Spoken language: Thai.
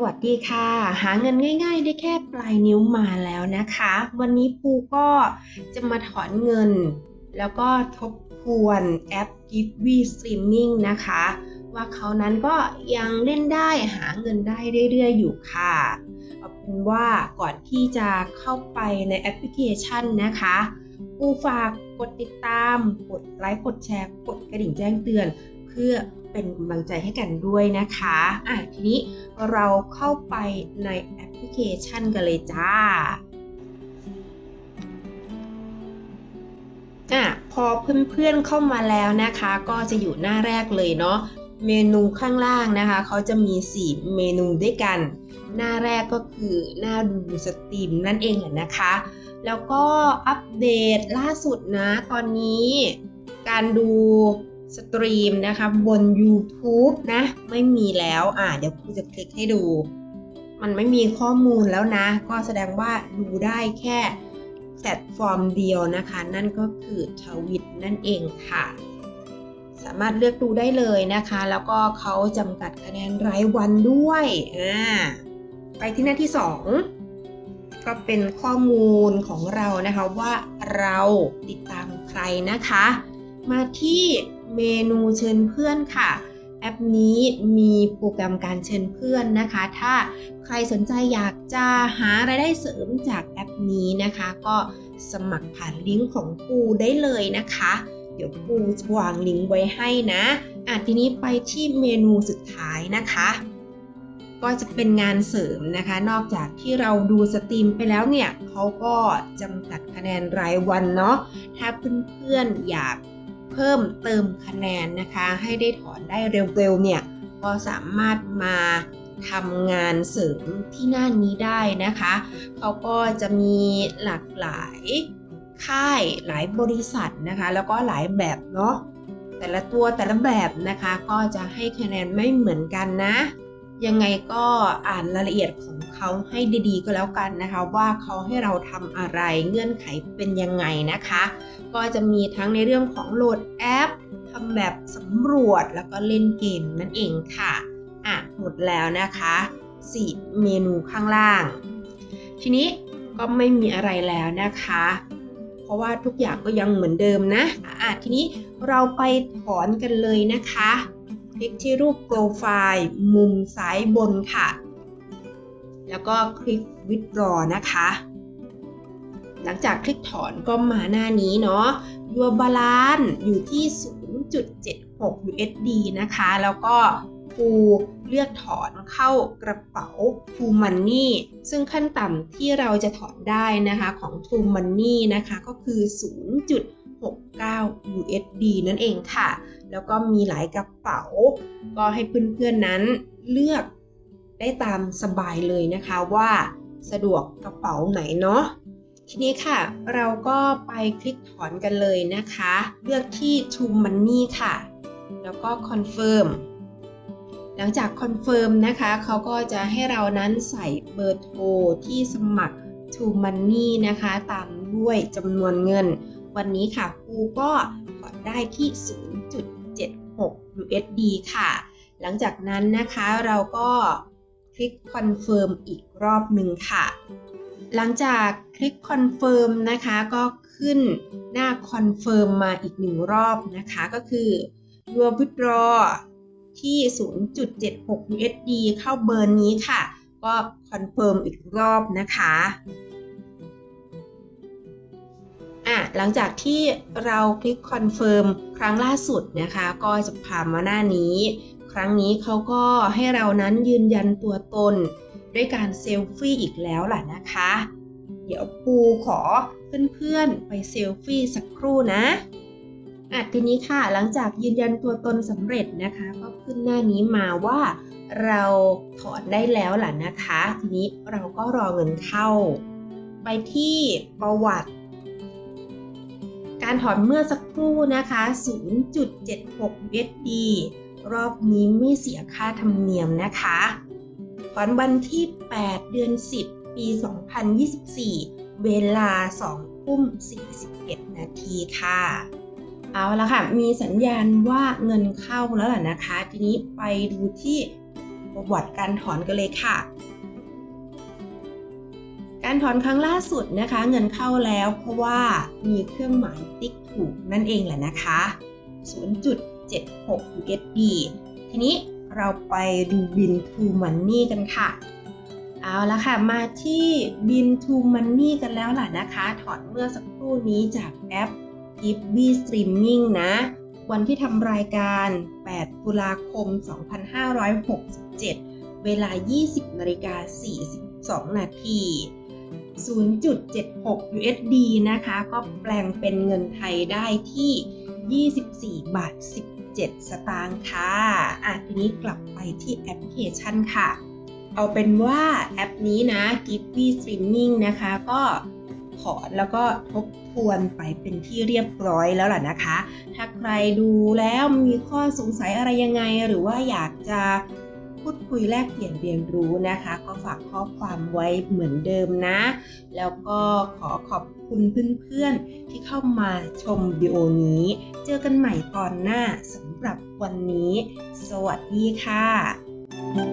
วัสดีค่ะ หาเงินง่าย ๆ ได้แค่ปลายนิ้วมาแล้วนะคะ วันนี้ปูก็จะมาถอนเงิน แล้วก็ทบทวนแอป g i v e Streaming นะคะ ว่าเขานั้นก็ยังเล่นได้หาเงินได้เรื่อยๆอยู่ค่ะเอาเป็นว่าก่อนที่จะเข้าไปในแอปพลิเคชันนะคะปูฝากกดติดตาม กดไลค์ กดแชร์ กดกระดิ่งแจ้งเตือน เพื่อ เป็นกำลังใจให้กันด้วยนะคะอะทีนี้เราเข้าไปในแอปพลิเคชันกันเลยจ้าอะพอเพื่อนๆเข้ามาแล้วนะคะ ก็จะอยู่หน้าแรกเลยเนาะเมนูข้างล่างนะคะ เขาจะมี 4 เมนูด้วยกัน หน้าแรกก็คือหน้าดูสตรีมนั่นเองแหละนะคะ แล้วก็อัปเดตล่าสุดนะ ตอนนี้การดู สตรีมนะคะบน YouTube นะ ไม่มีแล้วอ่าเดี๋ยวครูจะคลิกให้ดู มันไม่มีข้อมูลแล้วนะ ก็แสดงว่าดูได้แค่แพลตฟอร์มเดียวนะคะ นั่นก็คือทวิตนั่นเองค่ะ สามารถเลือกดูได้เลยนะคะ แล้วก็เขาจำกัดคะแนนรายวันด้วยอ่าไปที่หน้าที่ 2 ก็เป็นข้อมูลของเรานะคะว่าเราติดตามใครนะคะ มาที่ เมนูเชิญเพื่อนค่ะ แอปนี้มีโปรแกรมการเชิญเพื่อนนะคะ ถ้าใครสนใจอยากจะหารายได้เสริมจากแอปนี้นะคะ ก็สมัครผ่านลิงก์ของปูได้เลยนะคะ เดี๋ยวปูจะวางลิงก์ไว้ให้นะอะทีนี้ไปที่เมนูสุดท้ายนะคะก็จะเป็นงานเสริมนะคะ นอกจากที่เราดูสตรีมไปแล้วเนี่ยเขาก็จำกัดคะแนนรายวันเนาะถ้าเพื่อนๆอยาก เพิ่มเติมคะแนนนะคะ ให้ได้ถอนได้เร็วๆเนี่ยก็สามารถมาทำงานเสริมที่น้านี้ได้นะคะ เขาก็จะมีหลากหลายค่ายหลายบริษัทนะคะ แล้วก็หลายแบบเนาะแต่ละตัวแต่ละแบบนะคะ ก็จะให้คะแนนไม่เหมือนกันนะ ยังไงก็อ่านรายละเอียดของเขาให้ดีๆ ก็แล้วกันนะคะ ว่าเขาให้เราทำอะไรเงื่อนไขเป็นยังไงนะคะ ก็จะมีทั้งในเรื่องของโหลดแอปทำแบบสำรวจแล้วก็เล่นเกมนั่นเองค่ะอะหมดแล้วนะคะ 4 เมนูข้างล่าง ทีนี้ก็ไม่มีอะไรแล้วนะคะ เพราะว่าทุกอย่างก็ยังเหมือนเดิมนะอะทีนี้เราไปถอนกันเลยนะคะ ลิกที่รูปโปรไฟล์มุมซ้ายบนค่ะ แล้วก็คลิก withdraw นะคะ หลังจากคลิกถอนก็มาหน้านี้เนาะ your balance อยู่ที่ 0.76 USD นะคะ แล้วก็ปูเลือกถอนเข้ากระเป๋า True Money ซึ่งขั้นต่ำที่เราจะถอนได้นะคะของ True Money นะคะก็คือ 0.69 USD นั่นเองค่ะ แล้วก็มีหลายกระเป๋า ก็ให้เพื่อนๆนั้นเลือกได้ตามสบายเลยนะคะว่าสะดวกกระเป๋าไหนเนาะทีนี้ค่ะ เราก็ไปคลิกถอนกันเลยนะคะ เลือกที่ True Money ค่ะ แล้วก็ Confirm หลังจาก Confirm นะคะ เขาก็จะให้เรานั้นใส่เบอร์โทรที่สมัคร True Money นะคะ ตามด้วยจำนวนเงิน วันนี้ค่ะปูก็ถอนได้ที่ 6 USD ค่ะ หลังจากนั้นนะคะเราก็คลิก Confirm อีกรอบหนึ่งค่ะ หลังจากคลิก Confirm นะคะก็ขึ้นหน้า Confirm มมาอีกหนึ่งรอบนะคะ ก็คือ Your Withdraw ที่ 0.76 USD เข้าเบอร์นี้ค่ะ ก็ Confirm อีกรอบนะคะ หลังจากที่เราคลิกคอนเฟิร์มครั้งล่าสุดนะคะ ก็จะพานมาหน้านี้ ครั้งนี้เขาก็ให้เรานั้นยืนยันตัวตน ด้วยการเซลฟี่อีกแล้วล่ะนะคะ เดี๋ยวปูขอเพื่อนๆไปเซลฟี่สักครู่นะอะทีนี้ค่ะหลังจากยืนยันตัวตนสำเร็จนะคะ ก็ขึ้นหน้านี้มาว่าเราถอนได้แล้วล่ะนะคะ ทีนี้เราก็รอเงินเข้า ไปที่ประวัติ การถอนเมื่อสักครู่นะคะ 0.76 USD รอบนี้ไม่เสียค่าธรรมเนียมนะคะ ถอนวันที่ 8 เดือน 10 ปี 2024 เวลา 2 ทุ่ม 41 นาทีค่ะ เอาละค่ะ มีสัญญาณว่าเงินเข้าแล้วล่ะนะคะ ทีนี้ไปดูที่ประวัติการถอนกันเลยค่ะ การถอนครั้งล่าสุดนะคะ เงินเข้าแล้วเพราะว่ามีเครื่องหมายติ๊กถูกนั่นเองแหละนะคะ 0.76 USD ทีนี้เราไปดูบิน to money กันค่ะ เอาละค่ะ มาที่บิน to money กันแล้วล่ะนะคะ ถอนเมื่อสักครู่นี้จากแอป g i b y Streaming นะ วันที่ทำรายการ 8 ตุลาคม 2567 เวลา 20นาฬิกา42 นาที 0.76 USD นะคะ ก็แปลงเป็นเงินไทยได้ที่ 24 บาท 17 สตางค์ค่ะ อะทีนี้กลับไปที่แอปพลิเคชันค่ะ เอาเป็นว่าแอปนี้นะ g i v y Streaming นะคะ ก็ถอนแล้วก็ทบทวนไปเป็นที่เรียบร้อยแล้วล่ะนะคะ ถ้าใครดูแล้วมีข้อสงสัยอะไรยังไง หรือว่าอยากจะ พูดคุยแลกเปลี่ยนเรียนรู้นะคะ ก็ฝากข้อความไว้เหมือนเดิมนะ แล้วก็ขอขอบคุณเพื่อนๆที่เข้ามาชมวิดีโอนี้ เจอกันใหม่ตอนหน้าสำหรับวันนี้ สวัสดีค่ะ